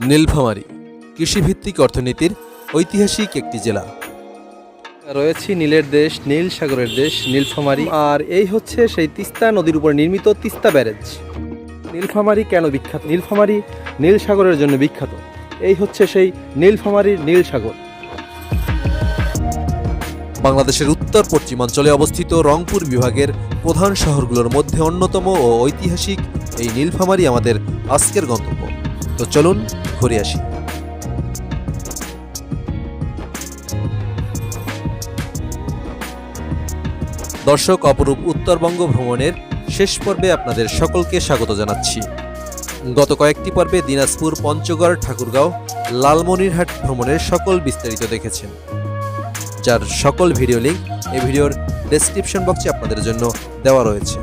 নীলফামারী কৃষিভিত্তিক অর্থনীতির ঐতিহাসিক একটি জেলা। রয়েছে নীলের দেশ নীল সাগরের দেশ নীলফামারী। আর এই হচ্ছে সেই তিস্তা নদীর উপর নির্মিত তিস্তা ব্যারেজ। নীলফামারী কেন বিখ্যাত? নীলফামারী নীল সাগরের জন্য বিখ্যাত। এই হচ্ছে সেই নীলফামারীর নীল সাগর। বাংলাদেশের উত্তর পশ্চিমাঞ্চলে অবস্থিত রংপুর বিভাগের প্রধান শহরগুলোর মধ্যে অন্যতম ও ঐতিহাসিক এই নীলফামারী আমাদের আজকের গন্তব্য। তো চলুন ঘুরে আসি। দর্শক, অপরূপ উত্তরবঙ্গ ভ্রমণের শেষ পর্বে আপনাদের সকলকে স্বাগত জানাচ্ছি। গত কয়েকটি পর্বে দিনাজপুর, পঞ্চগড়, ঠাকুরগাঁও, লালমনিরহাট ভ্রমণের সকল বিস্তারিত দেখেছেন। যার সকল ভিডিও লিঙ্ক এই ভিডিওর ডেসক্রিপশন বক্সে আপনাদের জন্য দেওয়া রয়েছে।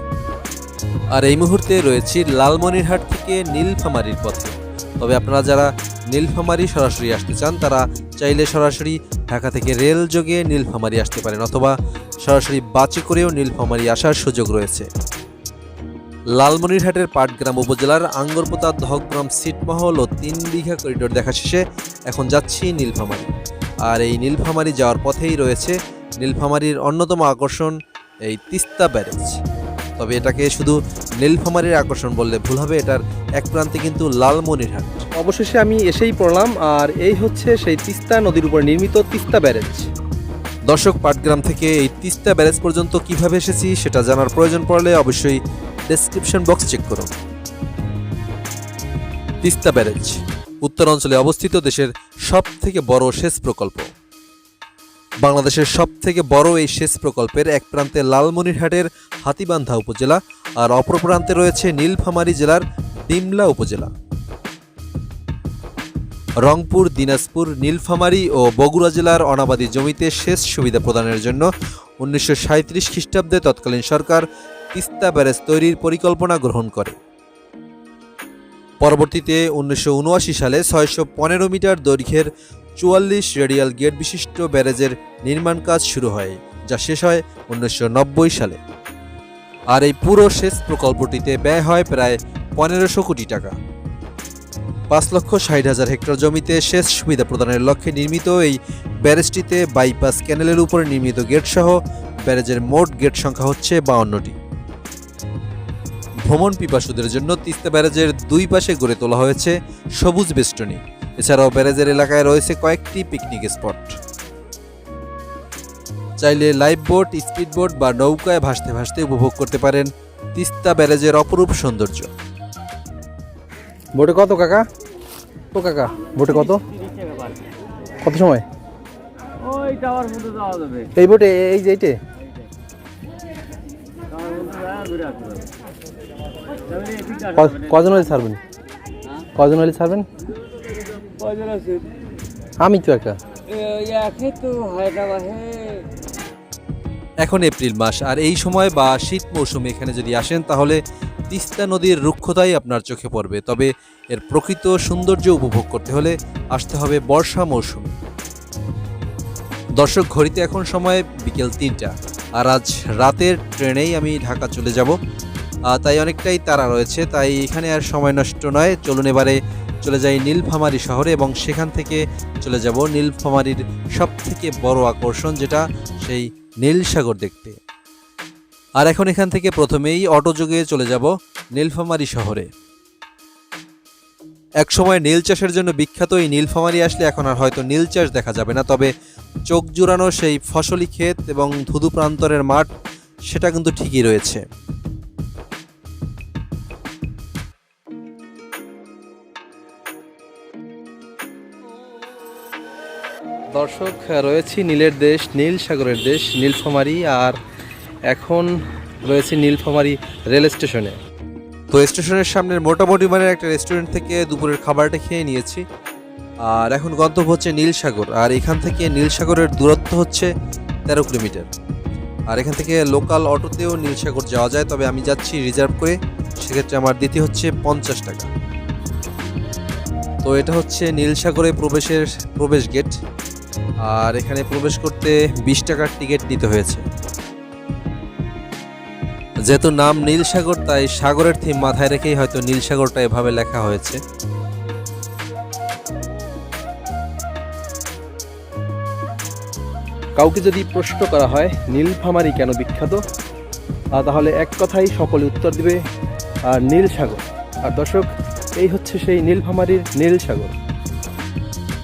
আর এই মুহূর্তে রয়েছি লালমনিরহাট থেকে নীলফামারীর পথে। তবে আপনারা যারা নীলফামারী সরাসরি আসতে চান, তারা চাইলে সরাসরি ঢাকা থেকে রেল যোগে নীলফামারী আসতে পারেন অথবা সরাসরি বাসে করেও নীলফামারী আসার সুযোগ রয়েছে। লালমনিরহাটের পাটগ্রাম উপজেলার আঙ্গরপোতা দহগ্রাম সিটমহল ও তিন বিঘা করিডোর দেখা শেষে এখন যাচ্ছি নীলফামারী। আর এই নীলফামারী যাওয়ার পথেই রয়েছে নীলফামারীর অন্যতম আকর্ষণ, এই তিস্তা ব্যারেজ। তবে এটাকে শুধু নীলফামারীর আকর্ষণ বললে ভুল হবে এটার এক প্রান্তে কিন্তু লালমনিরহাট। অবশেষে আমি এসেই পড়লাম আর এই হচ্ছে সেই তিস্তা নদীর উপর নির্মিত তিস্তা ব্যারেজ। দর্শক পাটগ্রাম থেকে এই তিস্তা ব্যারেজ পর্যন্ত কীভাবে এসেছি সেটা জানার প্রয়োজন পড়লে অবশ্যই ডেসক্রিপশন বক্স চেক করুন। তিস্তা ব্যারেজ উত্তরাঞ্চলে অবস্থিত দেশের সব থেকে বড় সেচ প্রকল্প। বাংলাদেশের সব থেকে বড় এই সেচ প্রকল্পের এক প্রান্তে লালমনিরহাটের হাতিবান্ধা উপজেলা আর অপর প্রান্তে রয়েছে নীলফামারী জেলার ডিমলা উপজেলা। রংপুর, দিনাজপুর, নীলফামারী ও বগুড়া জেলার অনাবাদী জমিতে সেচ সুবিধা প্রদানের জন্য উনিশশো সাঁত্রিশ খ্রিস্টাব্দে তৎকালীন সরকার তিস্তা ব্যারেজ তৈরির পরিকল্পনা গ্রহণ করে। পরবর্তীতে উনিশশো উনআশি সালে ছয়শো পনেরো মিটার দৈর্ঘ্যের চুয়াল্লিশ রেডিয়াল গেট বিশিষ্ট ব্যারেজের নির্মাণ কাজ শুরু হয়, যা শেষ হয় উনিশশো নব্বই সালে। আর এই পুরো সেচ প্রকল্পটিতে ব্যয় হয় প্রায় পনেরোশো কোটি টাকা। পাঁচ লক্ষ ষাট হাজার হেক্টর জমিতে সেচ সুবিধা প্রদানের লক্ষ্যে নির্মিত এই ব্যারেজটিতে বাইপাস ক্যানেলের উপরে নির্মিত গেট সহ ব্যারেজের মোট গেট সংখ্যা হচ্ছে বাউন্নটি। ভ্রমণ পিপাসুদের জন্য তিস্তা ব্যারেজের দুই পাশে গড়ে তোলা হয়েছে সবুজ বেষ্টনী। এছাড়াও ব্যারেজের এলাকায় রয়েছে কয়েকটি পিকনিক স্পট চাইলে লাইফ বোট স্পিড বোট বা নৌকায় ভাসতে ভাসতে উপভোগ করতে পারেন তিস্তা ব্যারেজের অপরূপ সৌন্দর্য। বোটে কত কাকা? ও কাকা বোটে কত? কত সময়? ওই টাওয়ার মধ্যে যাওয়া যাবে। এই বোটে এই যে এইটে? কজন হলে ছাড়বেন? কজন হলে ছাড়বেন? আমি তো একা। একে তো হায়দ্রাবাদে এখন এপ্রিল মাস আর এই সময় বা শীত মৌসুমে এখানে যদি আসেন তাহলে তিস্তা নদীর রুক্ষতাই আপনার চোখে পড়বে। তবে এর প্রকৃত সৌন্দর্য উপভোগ করতে হলে আসতে হবে বর্ষা মৌসুমে। দর্শক ঘড়িতে এখন সময় বিকেল তিনটা আর আজ রাতের ট্রেনেই আমি ঢাকা চলে যাব। তাই অনেকটাই তারা রয়েছে তাই এখানে আর সময় নষ্ট নয়। চলুন এবারে চলে যাই নীলফামারী শহরে এবং সেখান থেকে চলে যাব নীলফামারীর সব থেকে বড় আকর্ষণ, যেটা সেই নীল সাগর দেখতে। আর এখন এখান থেকে প্রথমেই অটো যোগে চলে যাব নীলফামারী শহরে। এক সময় নীল চাষের জন্য বিখ্যাত এই নীলফামারী আসলে এখন আর হয়তো নীল চাষ দেখা যাবে না, তবে চোখ জুড়ানো সেই ফসলি ক্ষেত এবং ধুধু প্রান্তরের মাঠ, সেটা কিন্তু ঠিকই রয়েছে। দর্শক, রয়েছি নীলের দেশ, নীল সাগরের দেশ, নীলফামারী, আর এখন রয়েছে নীলফামারী রেল স্টেশনে। তো স্টেশনের সামনের মোটামুটি মানে একটা রেস্টুরেন্ট থেকে দুপুরের খাবারটা খেয়ে নিয়েছি। আর এখন গন্তব্য হচ্ছে নীলসাগর আর এখান থেকে নীলসাগরের দূরত্ব হচ্ছে তেরো কিলোমিটার। আর এখান থেকে লোকাল অটোতেও নীলসাগর যাওয়া যায়, তবে আমি যাচ্ছি রিজার্ভ করে, সেক্ষেত্রে আমার দিতে হচ্ছে পঞ্চাশ টাকা। তো এটা হচ্ছে নীলসাগরে প্রবেশের প্রবেশ গেট আর এখানে প্রবেশ করতে বিশ টাকার টিকিট নিতে হয়েছে। যেহেতু নাম নীল সাগর তাই সাগরের থিম মাথায় রেখেই হয়তো নীল সাগরটা এভাবে লেখা হয়েছে। কাউকে যদি প্রশ্ন করা হয় নীলফামারি কেন বিখ্যাত? তাহলে এক কথাই সকলে উত্তর দিবে নীল সাগর আর দর্শক, এই হচ্ছে সেই নীলফামারির নীল সাগর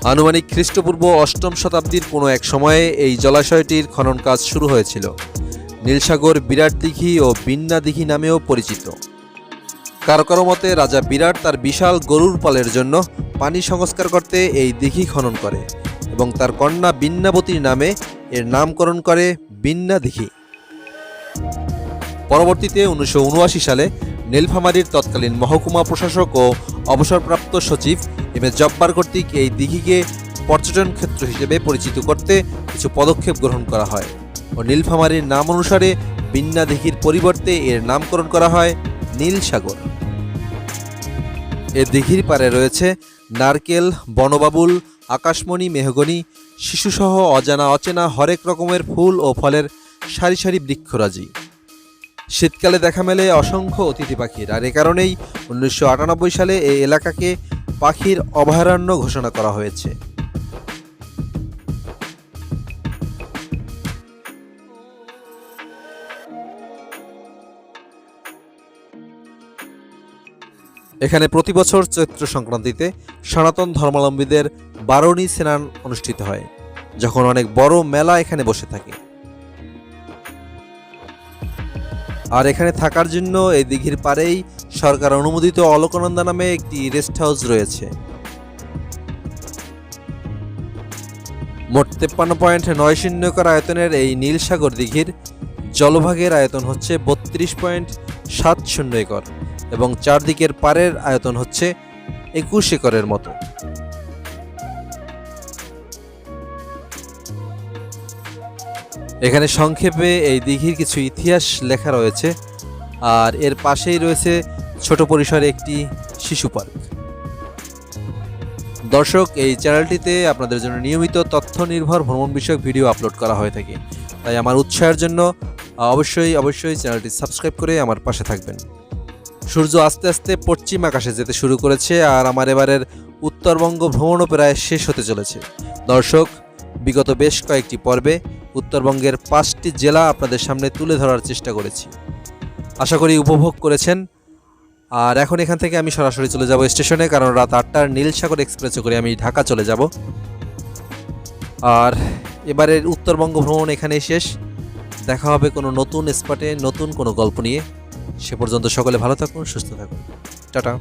আনুমানিক খ্রিস্টপূর্ব অষ্টম শতাব্দীর কোনো এক সময়ে এই জলাশয়টির খনন কাজ শুরু হয়েছিল। নীলসাগর বিরাট দিঘি ও বিন্না দিঘি নামেও পরিচিত। কারও কারও মতে রাজা বিরাট তার বিশাল গরুর পালের জন্য পানি সংস্কার করতে এই দিঘি খনন করে এবং তার কন্যা বিন্নাবতীর নামে এর নামকরণ করে বিন্না দিঘি। পরবর্তীতে উনিশশো উনআশি সালে নীলফামারীর তৎকালীন মহকুমা প্রশাসক ও অবসরপ্রাপ্ত সচিব এম এ জব্বার কর্তৃক এই দিঘিকে পর্যটন ক্ষেত্র হিসেবে পরিচিত করতে কিছু পদক্ষেপ গ্রহণ করা হয় ও নীলফামারীর নাম অনুসারে বিন্না দিঘির পরিবর্তে এর নামকরণ করা হয় নীল সাগর এ দিঘির পারে রয়েছে নারকেল, বনবাবুল, আকাশমণি, মেহগনি, শিশুসহ অজানা অচেনা হরেক রকমের ফুল ও ফলের সারি সারি বৃক্ষরাজি। শীতকালে দেখা মেলে অসংখ্য অতিথি পাখির। আর এ কারণেই উনিশশো আটানব্বই সালে এই এলাকাকে পাখির অভয়ারণ্য ঘোষণা করা হয়েছে। এখানে প্রতি বছর চৈত্র সংক্রান্তিতে সনাতন ধর্মাবলম্বীদের বারণী স্নান অনুষ্ঠিত হয়, যখন অনেক বড় মেলা এখানে বসে থাকে। আর এখানে থাকার জন্য এই দিঘির পাড়েই সরকার অনুমোদিত অলকানন্দা নামে একটি রেস্ট হাউস রয়েছে। মোট তেপ্পান্ন পয়েন্ট নয় শূন্য একর আয়তনের এই নীলসাগর দিঘির জলভাগের আয়তন হচ্ছে বত্রিশ পয়েন্ট সাত শূন্য একর এবং চারদিকের পাড়ের আয়তন হচ্ছে একুশ একরের মতো। এখানে সংক্ষেপে এই দিঘির কিছু ইতিহাস লেখা রয়েছে, আর এর পাশেই রয়েছে ছোট পরিসরে একটি শিশু পার্ক। দর্শক, এই চ্যানেলটিতে আপনাদের জন্য নিয়মিত তথ্য নির্ভর ভ্রমণ বিষয়ক ভিডিও আপলোড করা হয়ে থাকে। তাই আমার উৎসাহের জন্য অবশ্যই অবশ্যই চ্যানেলটি সাবস্ক্রাইব করে আমার পাশে থাকবেন। সূর্য আস্তে আস্তে পশ্চিম আকাশে যেতে শুরু করেছে, আর আমার এবারের উত্তরবঙ্গ ভ্রমণও প্রায় শেষ হতে চলেছে। দর্শক, বিগত বেশ কয়েকটি পর্বে উত্তরবঙ্গের পাঁচটি জেলা আপনাদের সামনে তুলে ধরার চেষ্টা করেছি। আশা করি উপভোগ করেছেন। আর এখন এখান থেকে আমি সরাসরি চলে যাব স্টেশনে, কারণ রাত আটটার নীলসাগর এক্সপ্রেসে করে আমি ঢাকা চলে যাব। আর এবারের উত্তরবঙ্গ ভ্রমণ এখানেই শেষ। দেখা হবে কোনো নতুন স্পটে নতুন কোনো গল্প নিয়ে। সে পর্যন্ত সকলে ভালো থাকুন, সুস্থ থাকুন। টাটা।